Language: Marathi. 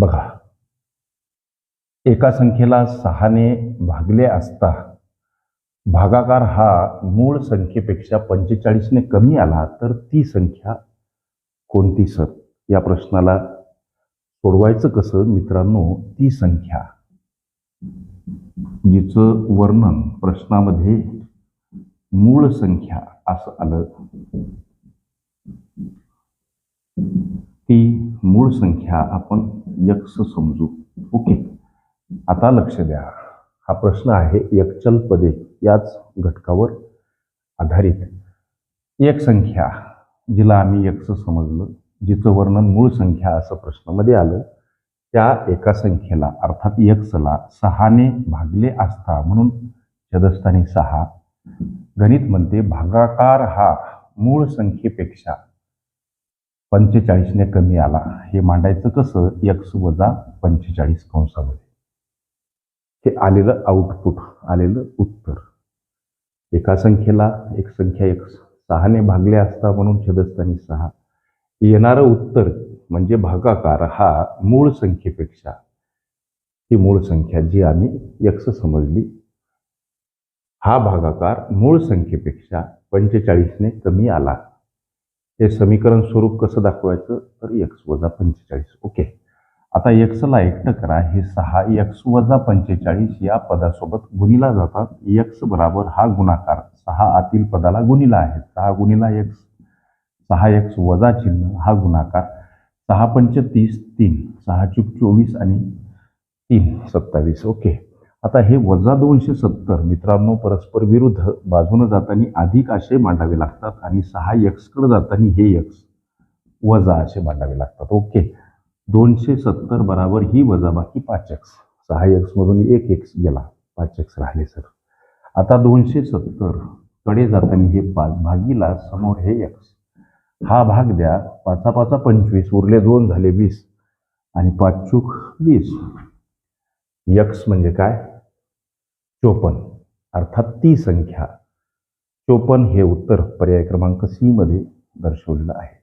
बघा. एका संख्येला सहाने भागले असता भागाकार हा मूळ संख्येपेक्षा पंचेचाळीसने कमी आला तर ती संख्या कोणती सर? या प्रश्नाला सोडवायचं कसं मित्रांनो? ती संख्या. जिचं वर्णन प्रश्नामध्ये मूळ संख्या असं आलं ती मूळ संख्या आपण यक्स समजू. ओके. आता लक्ष द्या. हा प्रश्न आहे एकचल पदे याच घटकावर आधारित एक संख्या जिला आम्ही यक्ष समजलं जिचं वर्णन मूळ संख्या असं प्रश्नामध्ये आलं त्या एका संख्येला अर्थात यक्षला सहाने भागले असता म्हणून छदस्थानी सहा गणित म्हणते भागाकार हा मूळ संख्येपेक्षा पंचेचाळीसने कमी आला. हे मांडायचं कसं? एक्स वजा पंचेचाळीस कंसामध्ये. हे आलेलं आउटपुट आलेलं उत्तर. एका संख्येला एक संख्या एक सहाने भागले असता म्हणून छदस्थानी सहा. येणारं उत्तर म्हणजे भागाकार हा मूळ संख्येपेक्षा ही मूळ संख्या जी आम्ही यक्स समजली हा भागाकार मूळ संख्येपेक्षा पंचेचाळीसने कमी आला. हे समीकरण स्वरूप कसं दाखवायचं? तर एक्स वजा पंचेचाळीस. ओके आता एक्सला एकटं करा. हे सहा एक्स वजा पंचेचाळीस या पदासोबत गुणिला जातात. एक्स बराबर हा गुणाकार सहा आतील पदाला गुणिला आहे. सहा गुणीला एक्स सहा एक्स वजा चिन्ह हा गुणाकार सहा पंच तीस तीन. सहा चुक चोवीस आणि तीन सत्तावीस. ओके आता हे वजा दोनशे सत्तर मित्रांनो परस्पर विरुद्ध बाजूनं जाताना अधिक असे मांडावे लागतात आणि सहा यक्सकडे जाताना हे यक्स वजा असे मांडावे लागतात. ओके. दोनशे सत्तर बराबर ही वजा बाकी पाच एक्स सहा एक्समधून एक एक्स गेला. पाच एक्स राहिले सर. आता दोनशे सत्तरकडे जाताना हे पाच भागीला समोर हे एक्स हा भाग द्या. पाचा पाचा पंचवीस उरले दोन झाले वीस आणि पाच चूक वीस. यक्स म्हणजे काय? चोपन अर्थात ती संख्या. चोपन हे उत्तर पर्याय क्रमांक सीमध्ये दर्शवलेलं आहे.